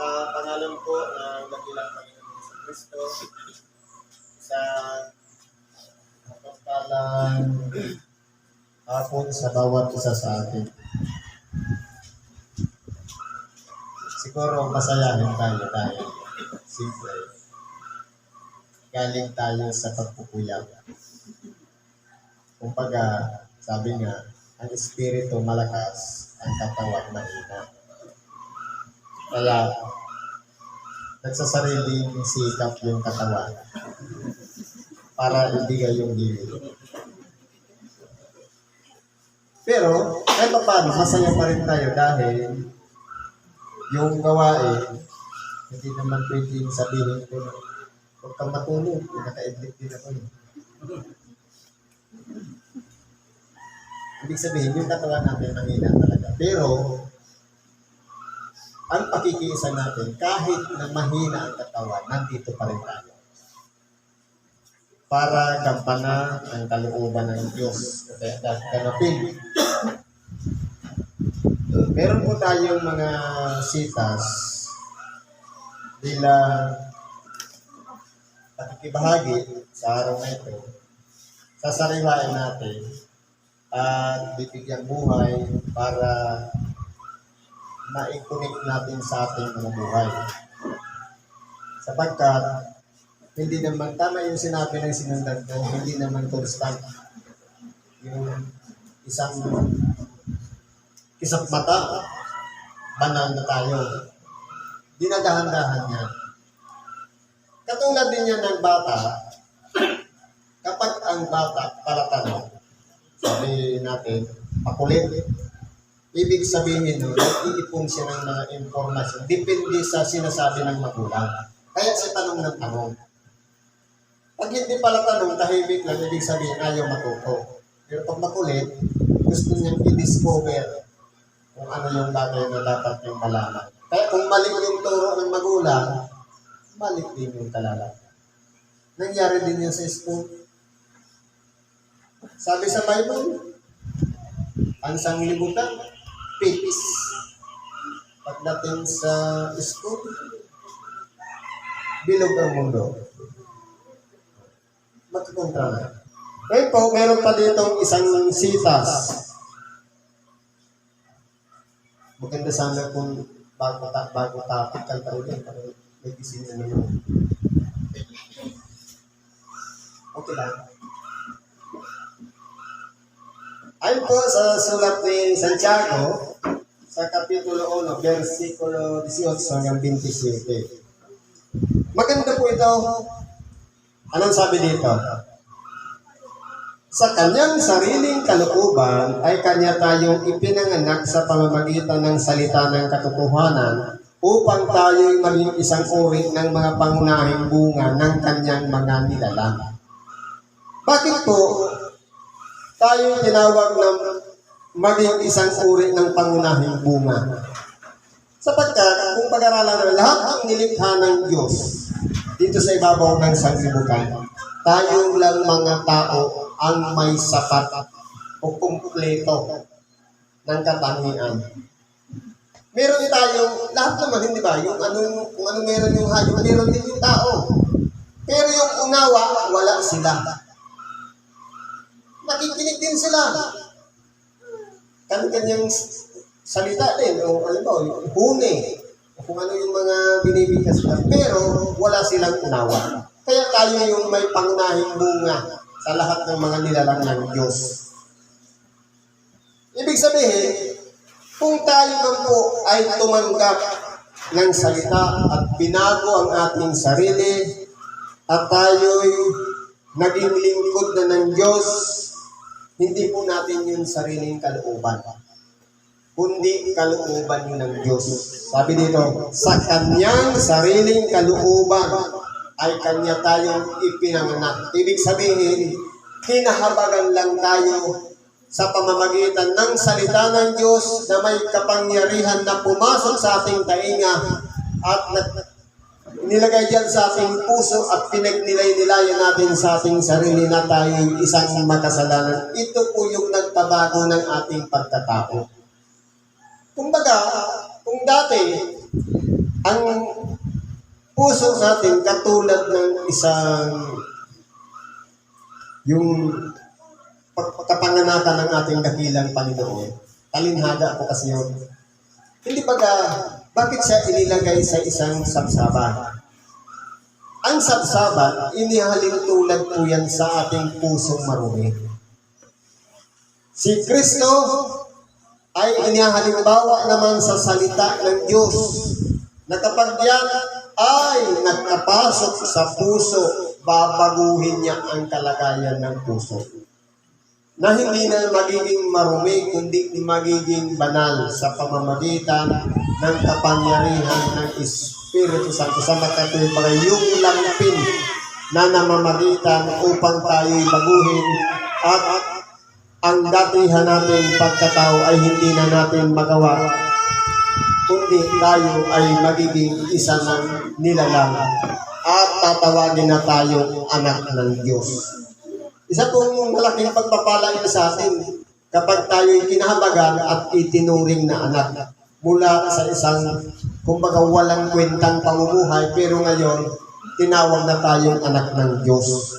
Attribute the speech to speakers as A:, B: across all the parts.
A: Sa pangalan po ng dakilang Panginoon sa Kristo, sa kapalang hapon sa bawat isa sa atin. Siguro masayahin tayo dahil simple. Galing tayo sa pagpupuyat. Kumbaga, sabi nga, ang espiritu malakas, ang katawan mahina. Kaya, nagsasariling sikap yung katawan para ibigay yung hilig. Pero, kahit pa paano, masaya pa rin tayo dahil yung gawain, hindi naman pwedeng sabihin ko na huwag kang matulog, nakaidlik din ako. eh. Ibig sabihin, yung katawan natin mahina talaga. Pero, ang pakikiisa natin, kahit na mahina ang katawan, nandito pa rin tayo. Para gampanan ang kalooban ng Diyos. Kaya ganapin. Meron po tayong mga sitas bilang pakikibahagi sa araw na ito. Sasariwain natin at bibigyan buhay para ma-connect natin sa ating mga buhay. Sapagkat hindi naman tama yung sinabi ng sinundan ko, hindi naman constant. Yung isang isang mata, banal na tayo. Dinadahan-dahan niya. Katulad din yan ng bata, kapag ang bata palatano, sabi natin, makulit, ibig sabihin nun, nag-iipon siya ng mga impormasyon, depende sa sinasabi ng magulang. Kaya siya tanong ng tanong. Pag hindi pala tanong, tahimik lang, ibig sabihin ayaw matuto. Pero pag makulit, gusto niyang i-discover kung ano yung bagay na dapat niyang malaman. Kaya kung mali yung turo ng magulang, mali din yung kalala. Nangyari din yan sa school. Sabi sa Bible, ang sanglibutan, pigs. Pagdating sa school, bilog ang mundo. Magkukontra na. Ngayon po, meron pa dito isang sitas. Maganda sana kung bago, ta bago topic ang taulin. Para may gising na naman. Okay lang. Ayon po sa sulat ni Santiago, sa Kapitulo 1, versikulo 18 hanggang 27. Maganda po ito. Anong sabi dito? Sa kanyang sariling kalooban ay kanya tayong ipinanganak sa pamamagitan ng salita ng katotohanan upang tayo'y maging isang uri ng mga pangunahing bunga ng kanyang mga nilalang. Bakit po tayo tinawag na maging isang uri ng pangunahing bunga? Sapagkat kung pag-aralan natin lahat ng nilikha ng Diyos dito sa ibabaw ng sanglibutan, tayo lang mga tao ang may sapat o kumpleto ng katangian. Meron tayong, lahat naman, hindi ba? Yung ano, kung ano meron yung hayop, meron din yung tao. Pero yung unawa, wala sila. Nakikinig din sila. Kanya-kanyang salita din, o ano ba, huni, o kung ano yung mga binibigkas nila. Pero wala silang unawa. Kaya tayo yung may pangunahing bunga sa lahat ng mga nilalang ng Diyos. Ibig sabihin, kung tayo man po ay tumanggap ng salita at binago ang ating sarili at tayo'y naging lingkod na ng Diyos, hindi po natin yung sariling kalooban, kundi kalooban yun ng Diyos. Sabi dito, sa kanyang sariling kalooban ay kanya tayong ipinanganak. Ibig sabihin, hinahabagan lang tayo sa pamamagitan ng salita ng Diyos na may kapangyarihan na pumasok sa ating tainga at nilagay diyan sa ating puso at pinagnilay-nilayan natin sa ating sarili na tayo isang makasalanan. Ito po yung nagpabago ng ating pagkatao. Kumbaga, kung dati, ang puso natin katulad ng isang yung pag- kapanganatan ng ating dakilang Panginoon. Talinhaga po kasi yun. Hindi baga, bakit siya inilagay sa isang sabsaban? Ang sabsaban, inihalin tulad po yan sa ating pusong marumi. Si Kristo ay inihalimbawa naman sa salita ng Diyos na kapag yan ay nagkapasok sa puso, babaguhin niya ang kalagayan ng puso. Na hindi na magiging marumi, kundi magiging banal sa pamamagitan ng kapangyarihan ng Espiritu Santo sa makatibay yung lampin na namamagitan upang tayo'y baguhin at ang datihan natin pagkatao ay hindi na natin magawa kundi tayo ay magiging isa ng nilalang at tatawagin na tayong anak ng Diyos. Isa pong malaking pagpapala sa atin kapag tayo'y kinahabagan at itinuring na anak mula sa isang kumbaga walang kwentang pamumuhay pero ngayon tinawag na tayong anak ng Diyos.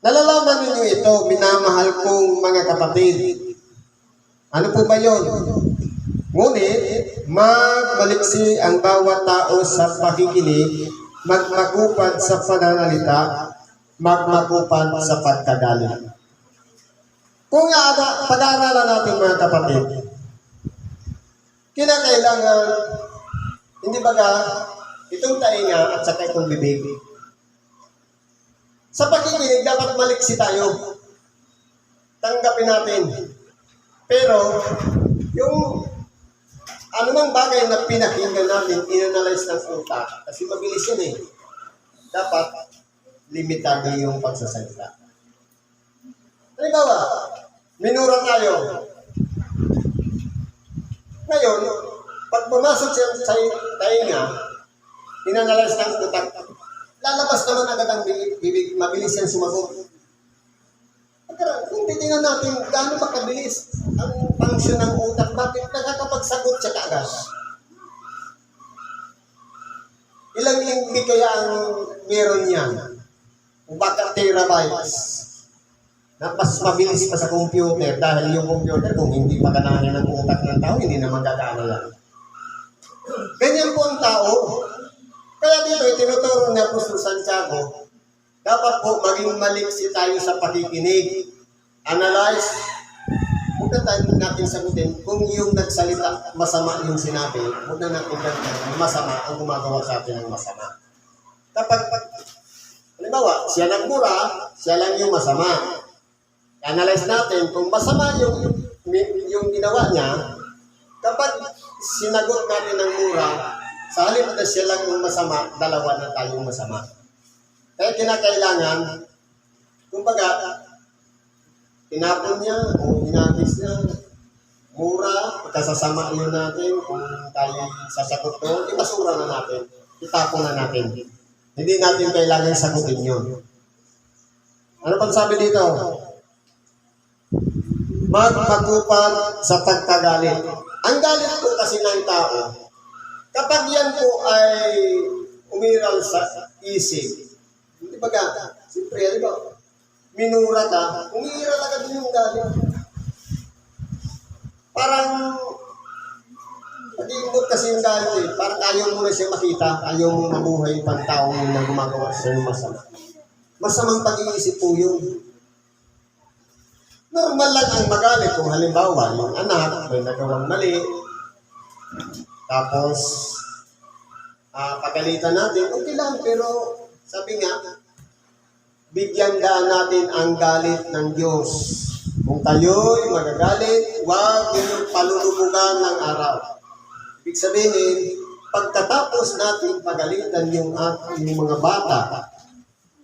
A: Nalalaman ninyo ito, minamahal kong mga kapatid. Ano po ba yun? Ngunit, magmaliksi ang bawat tao sa pakikinig, magmakupad sa pananalita, magmakupad sa pagkagaling. Kung pag-aaralan natin mga kapatid, kinakailangan, hindi baga, itong tainga at saka itong bibig, sa pakikinig, dapat maliksi tayo. Tanggapin natin. Pero, yung anumang bagay na pinakinggan natin, inanalyze ng utak. Kasi mabilis yun eh. Dapat, limitado yung pagsasalita. Halimbawa, minura tayo. Ngayon, pag pumasok siya sa tainga, inanalyze ng utak, lalabas naman agad ang bibig, mabilis yan sumagot. Pagkara, kung titingnan natin gaano ba kabilis ang function ng utak, bakit nakakapagsagot siya kaagad? Ilang lingbi kaya ang meron? Kung baka terabytes na mas mabilis pa sa computer dahil yung computer kung hindi pa ganahin ng utak ng tao, hindi naman gagana yan. Ganyan po ang tao. Kaya dito, itinuturo ni Apostol Santiago, dapat po maging maliksi tayo sa pakikinig, analyze, huwag na natin sagutin kung yung nagsalita masama yung sinabi, huwag na natin gagawin masama ang gumagawa sa atin ng masama. Kapag, halimbawa, siya nagmura, siya lang yung masama. Analyze natin kung masama yung, yung ginawa niya, kapag sinagot natin ng mura, sa halip na siya lang yung masama, dalawa na tayong masama. Kaya kinakailangan, kumbaga, tinapon niya o inagis niya, mura, pagkasasama yun natin, kung tayo sasagot doon, ibasura na natin, itapon na natin. Hindi natin kailangan sagutin yun. Ano pang sabi dito? Magpagupad sa pagkagalit. Ang galit po kasi ng tao, kapag yan po ay umiral sa isip, di ba ka? Siyempre, di ba? Minura ka, umiral agad yung galit. Parang, pag-iimbot kasi yung galit eh. Parang ayaw mo na siya makita, ayaw mo mabuhay pang tao na gumagawa sa masama. Masamang pag-iisip po yun. Normal lang ang magalit kung halimbawa yung anak may nagawang mali, tapos ah pagalitan natin, okay lang, pero sabi nga, bigyan daan natin ang galit ng Diyos. Kung kayo'y magagalit, huwag ninyong palulumugan ng araw. Ibig sabihin, pagkatapos natin pagalitan yung ating mga bata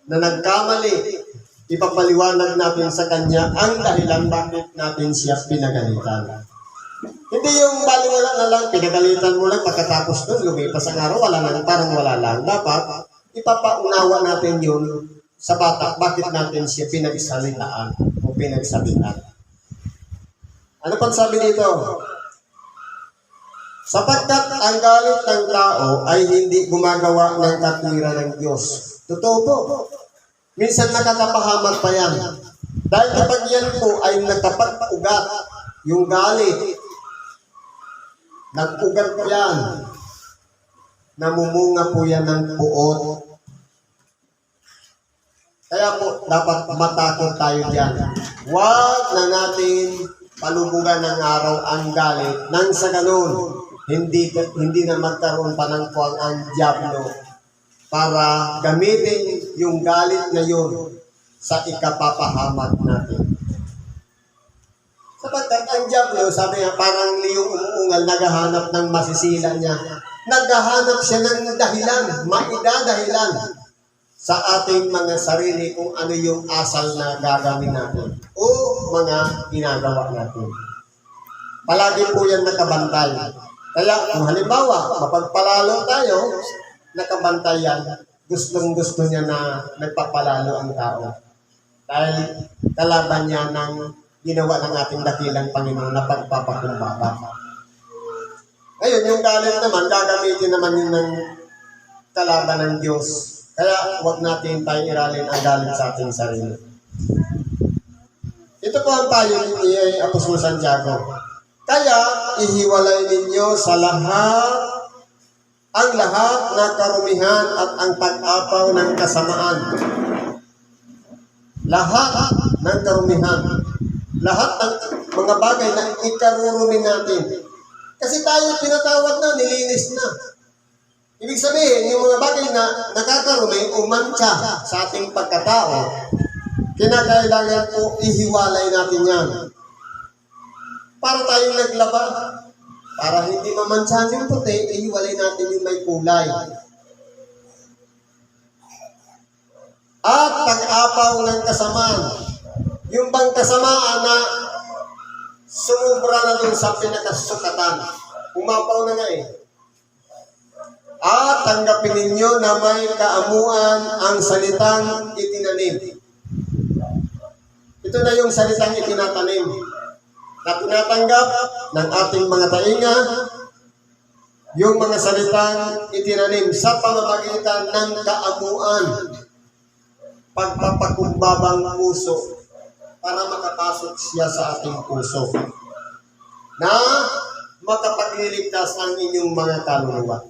A: na nagkamali, ipapaliwanag natin sa kanya ang dahilan bakit natin siya pinagalitan. Hindi yung baliwala na lang, pinagalitan mo lang pagkatapos nun, lumipas ang araw, wala na, parang wala lang. Dapat, ipapaunawa natin yun sa bata, bakit natin siya pinagsalitaan o pinagsabitan. Ano pang sabi dito? Sapagkat ang galit ng tao ay hindi gumagawa ng katwiran ng Diyos. Totoo po. Minsan nakakapahamak pa yan. Dahil kapag yan po ay nagkapag-ugat, yung galit, nag-ugat yan, namumunga po yan ng puot. Kaya po, dapat matakot tayo dyan. Huwag na natin palubugan ng araw ang galit nang sa ganun, hindi, hindi na magkaroon pa ng puwang ang Diablo para gamitin yung galit na yun sa ikapapahamak natin. Sapagkat ang Diablo, sabi nga, parang liyong umuungal, naghahanap ng masisila niya. Naghahanap siya ng dahilan, maidadahilan sa ating mga sarili kung ano yung asal na gagawin natin o mga ginagawa natin. Palagi po yan nakabantay. Kaya kung halimbawa, mapagpalalo tayo, nakabantay yan, gustong gusto niya na nagpapalalo ang tao. Dahil kalaban niya ng ginawa ng ating dakilang Panginoon na pagpapakumbaba. Ngayon, yung galit naman, gagamitin naman yun ng kalaban ng Diyos. Kaya huwag natin tayong iralin ang galit sa ating sarili. Ito po ang payo ni Apostol Santiago. Kaya ihiwalay ninyo sa lahat ang lahat na karumihan at ang pag-apaw ng kasamaan. Lahat ng karumihan. Lahat ng mga bagay na ikarurumi natin. Kasi tayo pinatawad na, nilinis na. Ibig sabihin, yung mga bagay na nakakarumi o mancha sa ating pagkatao, kinakailangan po ihiwalay natin yan. Para tayong naglaba, para hindi mamansyahan yung puti, ihiwalay natin yung may kulay. At pag-apaw ng kasamaan, yung bang kasamaan na sumubra na dun sa pinakasukatan, umapaw na nga eh. At tanggapin ninyo na may kaamuan ang salitang itinanim. Ito na yung salitang itinatanim na tinatanggap ng ating mga tainga, yung mga salitang itinanim sa pamamagitan ng kaamuan, pagpapakumbabang puso para makapasok siya sa ating puso. Na makapagliligtas ang inyong mga kaluluwa.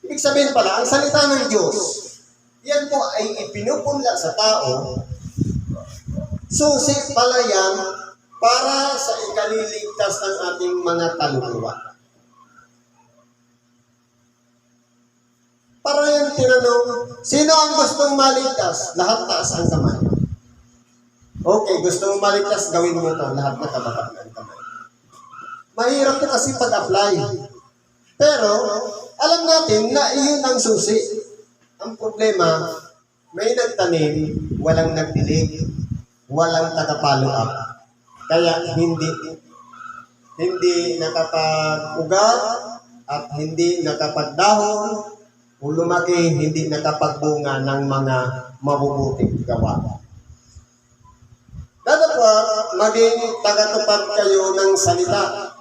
A: Ibig sabihin pala, ang salita ng Diyos, yan po ay ipinupunla sa tao, susi pala yan para sa ikaliligtas ng ating mga kaluluwa. Para yung tinanong, sino ang gustong maligtas? Lahat taas ang kamay. Okay, gusto mong maligtas, gawin mo ito. Lahat na kabatak ng kamay. Mahirap po kasi pag-apply. Pero, alam natin na iyon ang susi. Ang problema, may nagtanim, walang nagdilig, walang tagapalo up. Kaya hindi hindi nakapag-ugat at hindi nakapagdahon o lumaki, hindi nakapagbunga ng mga mabubuting gawa. Dapat maging tagatupad kayo ng salita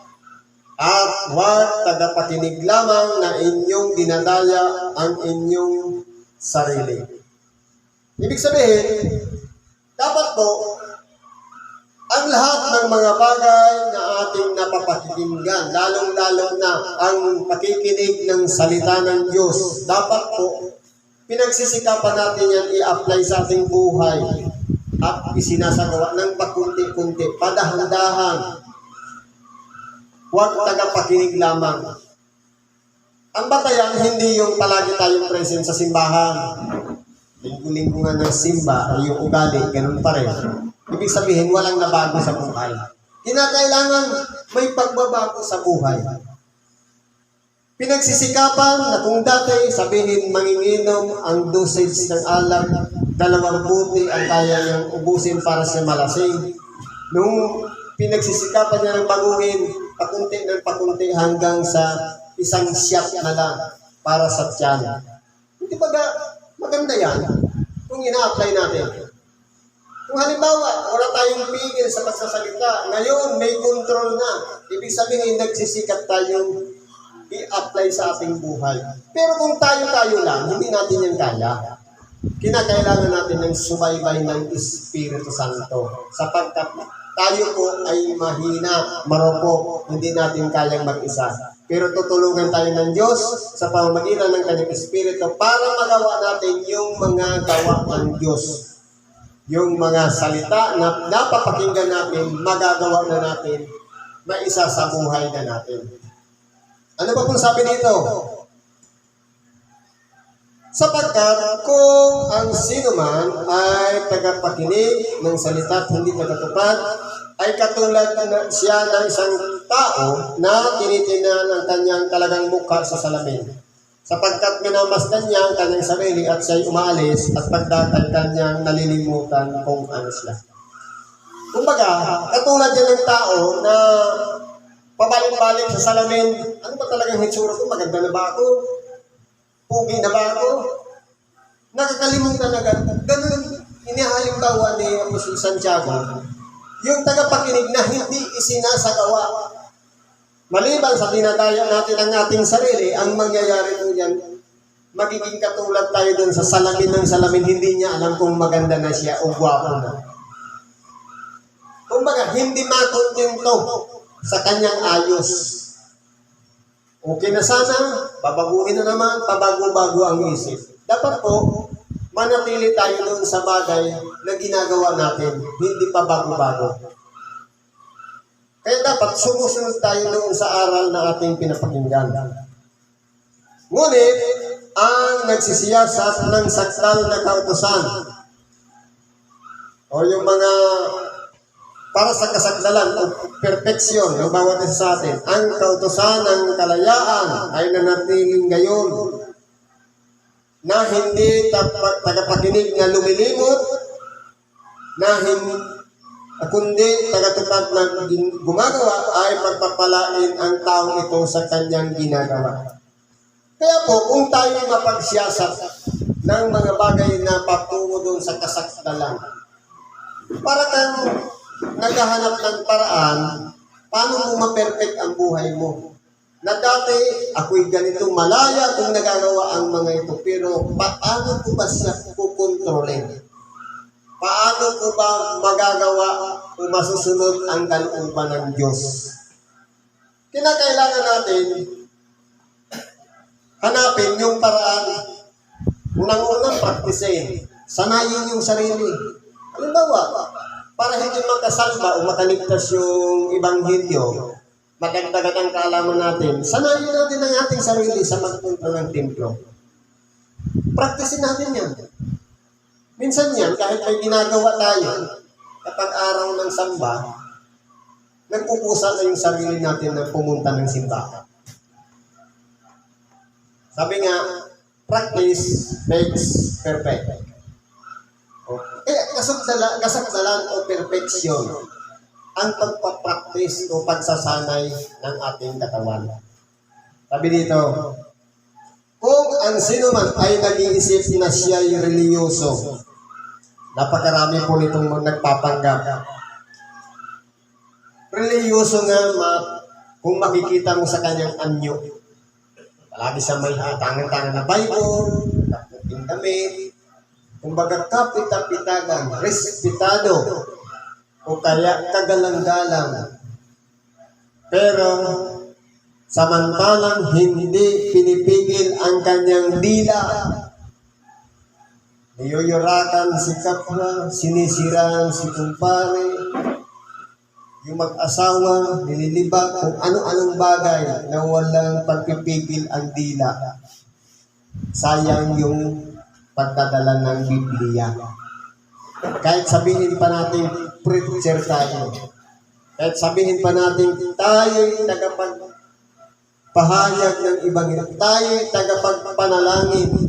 A: at huwag tagapakinig lamang na inyong dinadaya ang inyong sarili. Ibig sabihin, dapat po, ang lahat ng mga bagay na ating napapakinggan, lalong-lalo na ang pakikinig ng salita ng Diyos, dapat po, pinagsisikapan natin yan i-apply sa ating buhay at isinasagawa ng pakunti-kunti, padahan-dahan, huwag tagapakinig lamang. Ang batayan, hindi yung palagi tayong present sa simbahan. Linggo-linggo nga ng simba, yung ugali, ganun pa rin. Ibig sabihin, walang nabago sa buhay. Kinakailangan may pagbabago sa buhay. Pinagsisikapan na kung dati sabihin manginginom ang dosage ng alak, dalawang buti ang kaya niyang ubusin para sa malasing. Nung pinagsisikapan niya ng baguhin, pakunti ng pakunti hanggang sa isang shot na lang para sa tiyan. Hindi ba ga, maganda yan kung ina-apply natin? Kung halimbawa, wala tayong pigil sa pagsasalita, ngayon may control na. Ibig sabihin, nagsisikat tayong i-apply sa ating buhay. Pero kung tayo-tayo lang, hindi natin yan kaya. Kinakailangan natin ng subaybay ng Espiritu Santo. Sapagkat tayo po ay mahina, marupok, hindi natin kayang mag-isa. Pero tutulungan tayo ng Diyos sa pamamagitan ng kanyang Espiritu para magawa natin yung mga gawa ng Diyos. Yung mga salita na napapakinggan natin, magagawa na natin, maisa sa buhay na natin. Ano ba kung sabi dito? Sapagkat kung ang sino man ay tagapakinig ng salita at hindi tagatupad, ay katulad na siya ng isang tao na tinitingnan ang kanyang talagang mukha sa salamin. Sapagkat minamasdan niya ang kanyang sarili at siya'y umaalis at pagdating kanyang nalilimutan kung ano siya. Kumbaga, katulad yan ng tao na pabalik-balik sa salamin, ano ba talagang hitsura ko? Maganda na ba ako? Pugi na ba ako? Nakakalimutan agad. Ganun, inihalimbawa ni Apostol Santiago, yung tagapakinig na hindi isinasagawa. Maliban sa dinadaya natin ang ating sarili, ang mangyayari po yan, magiging katulad tayo dun sa salamin ng salamin, hindi niya alam kung maganda na siya o gwapo na. Kumbaga, hindi makontento sa kanyang ayos. Okay na sana, babaguhin na naman, pabago-bago ang isip. Dapat po, manatili tayo doon sa bagay na ginagawa natin, hindi pa bago-bago. Kaya dapat sumusunod tayo doon sa aral na ating pinapakinggan. Ngunit, ang nagsisiyasat ng saktal na kautosan o yung mga para sa kasakdalan o perfeksyon ng bawat isa sa atin, ang kautosan ng kalayaan ay nanatiling gayon na hindi tagapakinig na lumilimot, na hindi, kundi tagatupad na gumagawa ay pagpapalain ang taong ito sa kanyang ginagawa. Kaya po, kung tayo mapagsiyasat ng mga bagay na patungo doon sa kasakdalan, para kang naghahanap ng paraan, paano mo ma-perfect ang buhay mo? Na dati, ako'y ganito malaya kung nagagawa ang mga ito, pero paano ko ba siya kukontrolin? Paano ko ba magagawa o masusunod ang kalooban ng Diyos? Kinakailangan natin hanapin yung paraan. Unang-unang praktisin. Sanayin yung sarili. Halimbawa, para hindi makasalba o makaligtas yung ibanghilyo, magandagad ang kaalaman natin, sanayin natin ang ating sarili sa magpunta ng templo. Praktisin natin yan. Minsan yan, kahit may ginagawa tayo, kapag araw ng samba, nagpupusa na yung sarili natin na pumunta ng simbahan. Sabi nga, practice makes perfect. Eh, kasagdala, kasagdalan o perfection ang pagpapractice o pagsasanay ng ating katawan. Sabi dito, kung ang sino man ay nag-iisip na siya ay reliyoso, napakarami po nitong mga nagpapanggap. Reliyoso nga, ma, kung makikita mo sa kanyang anyo, palagi sa may tangan-tangan na Bible, kaputing damit, kumbaga kapita-pitagan, respetado, o kaya kagalang-galang. Pero, samantalang hindi pinipigil ang kanyang dila. Niyuyurakan si kapwa, sinisiraan si kumpare, yung mag-asawa, nililibak kung ano-anong bagay na walang pagpipigil ang dila. Sayang yung pagdadala ng Biblia. Kahit sabihin pa natin, preacher tayo. Kahit sabihin pa natin, tayo'y tagapag pahayag ng ibang tayo'y tagapagpanalangin.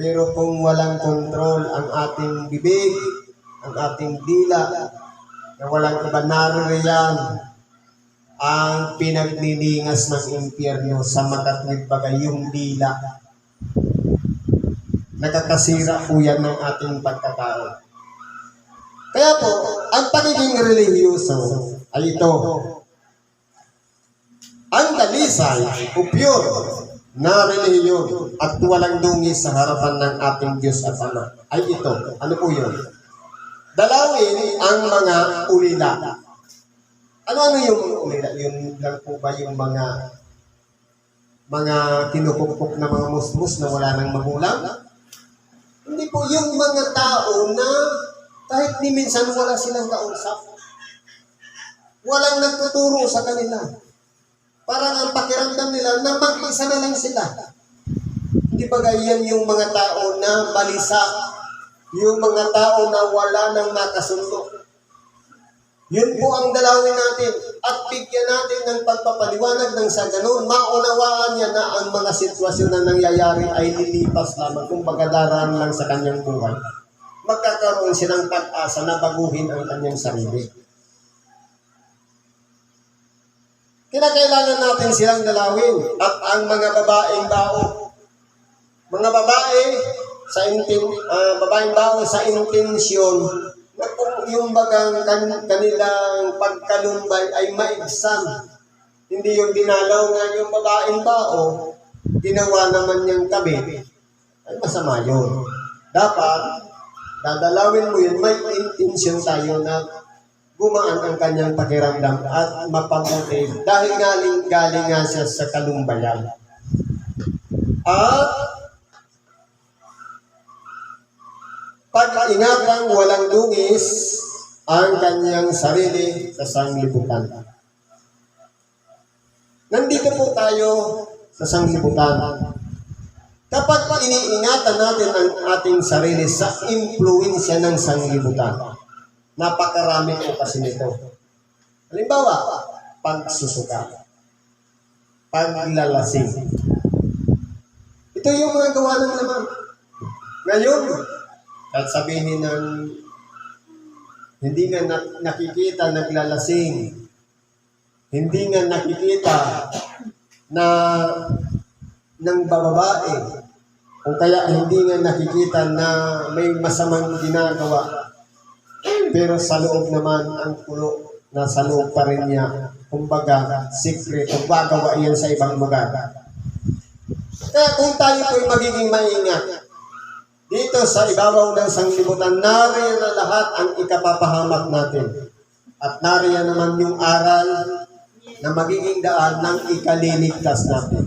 A: Pero kung walang kontrol ang ating bibig, ang ating dila, na walang iba naririyan ang pinagniningas ng impyerno sa makatwid bagay yung dila. Nakakasira po yan ng ating pagkatao. Kaya po, ang pagiging religyoso ay ito. Ang dalis matitisay o pure na relihiyon at walang dungis sa harapan ng ating Diyos at Ama ay ito. Ano po yun? Dalawin ang mga ulila. Ano-ano yung ulila? Yun lang po ba yung mga mga kinukupkop na mga musmus na wala nang magulang? Hindi po yung mga tao na kahit ni minsan wala silang kausap. Walang nagtuturo sa kanila. Parang ang pakiramdam nila na mag-isa na lang sila. Hindi ba ganyan yung mga tao na balisa? Yung mga tao na wala nang nakasundo? Yun po ang dalawin natin at bigyan natin ng pagpapaliwanag ng sa ganun. Maunawaan niya na ang mga sitwasyon na nangyayari ay lilipas lamang kung bagadarahan lang sa kanyang buhay. Magkakaroon siya ng pag-asa na baguhin ang kanyang sarili. Kinakailangan natin silang dalawin at ang mga babaeng bao. Mga babae sa intin, ah, babaeng bao sa intensyon na kung yung bagang kan, kanilang pagkalumbay ay maigsan. Hindi yung dinalaw nga yung babaeng bao, ginawa naman niyang tabi, ay masama yun. Dapat, dadalawin mo yun, may intensyon tayo na gumaan ang kanyang pakiramdam at mapabuti dahil galing, galing nga siya sa kalumbayan. At pag-ingatang walang dungis ang kanyang sarili sa sanglibutan. Nandito po tayo sa sanglibutan. Kapag iniingatan natin ang ating sarili sa impluensya ng sanglibutan, napakarami po kasi nito. Halimbawa, pagsusuka, paglalasing. Ito yung mga gawa ng laman. Ngayon, at sabihin ng hindi nga na- nakikita naglalasing, hindi nga nakikita na ng bababae, o kaya hindi nga nakikita na may masamang ginagawa, pero sa loob naman ang pulo, nasa loob pa rin niya. Kumbaga, secret, gagawa yan sa ibang lugar. Kaya kung tayo po'y magiging maingat, dito sa ibabaw ng sanglibutan, nariyan na lahat ang ikapapahamak natin. At nariyan naman yung aral na magiging daan ng ikaliligtas natin.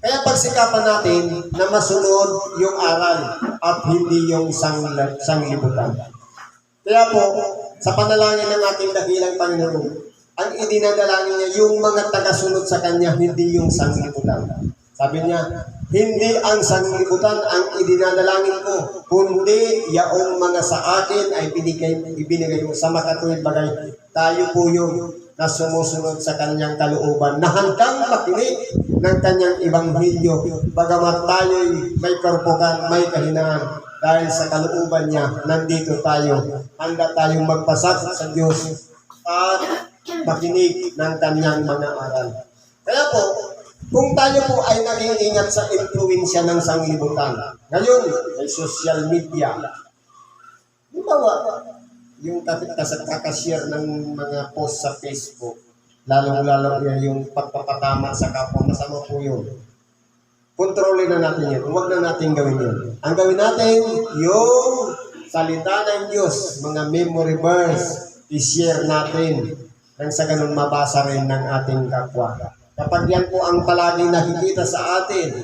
A: Kaya pagsikapan natin na masunod yung aral at hindi yung sang, sanglibutan. Kaya po, sa panalangin ng ating dakilang Panginoon, ang idinadalangin niya yung mga tagasunod sa Kanya, hindi yung sanglibutan. Sabi niya, hindi ang sanglibutan ang idinadalangin ko, kundi yaong mga sa akin ay binigay, ibinigay mo sa makatuwid bagay. Tayo po yung na sumusunod sa kanyang kalooban, na handang makinig ng kanyang ibanghilyo, bagamat tayo'y may karpukan, may kahinaan, dahil sa kalooban niya, nandito tayo. Handa tayong magpasat sa Diyos at makinig ng kanyang mga aral. Kaya po, kung tayo po ay naging ingat sa influensya ng sanglibutan, ngayon, may social media, Halimbawa, yung kakashare ng mga post sa Facebook, lalong-lalo yung pagpapatama sa kapwa, masama po yun. Kontrolin na natin yun. Huwag na natin gawin yun. Ang gawin natin, yung salita ng Diyos, mga memory verse, i-share natin nang sa ganun mabasa rin ng ating kapwa. Kapag yan po ang palaging nakikita sa atin,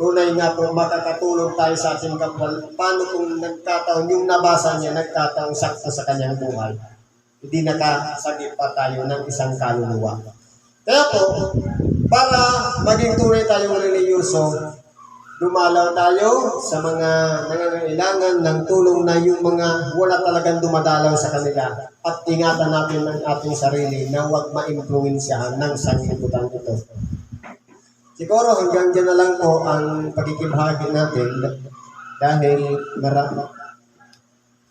A: tunay nga po makakatulong tayo sa ating kapwa. Paano kung nagkataon, yung nabasa niya, nagkataon sakto sa kanyang buhay. Hindi nakasagip pa tayo ng isang kaluluwa. Kaya po, para maging tunay tayong religyoso, dumalaw tayo sa mga nangangailangan ng tulong na yung mga wala talagang dumadalaw sa kanila at ingatan natin ang ating sarili na huwag ma-influensyahan ng sanglibutan ito. Siguro hanggang dyan na lang po ang pagkikibahagi natin dahil marami,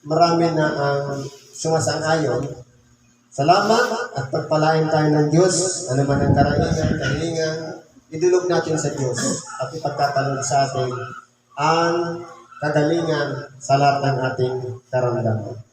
A: marami na ang sumasang-ayon. Salamat at pagpalain tayo ng Diyos, ano man ang karaingan, kahilingan, idulog natin sa Diyos at ipagtatalog sa atin ang kagalingan sa lahat ng ating karamdaman.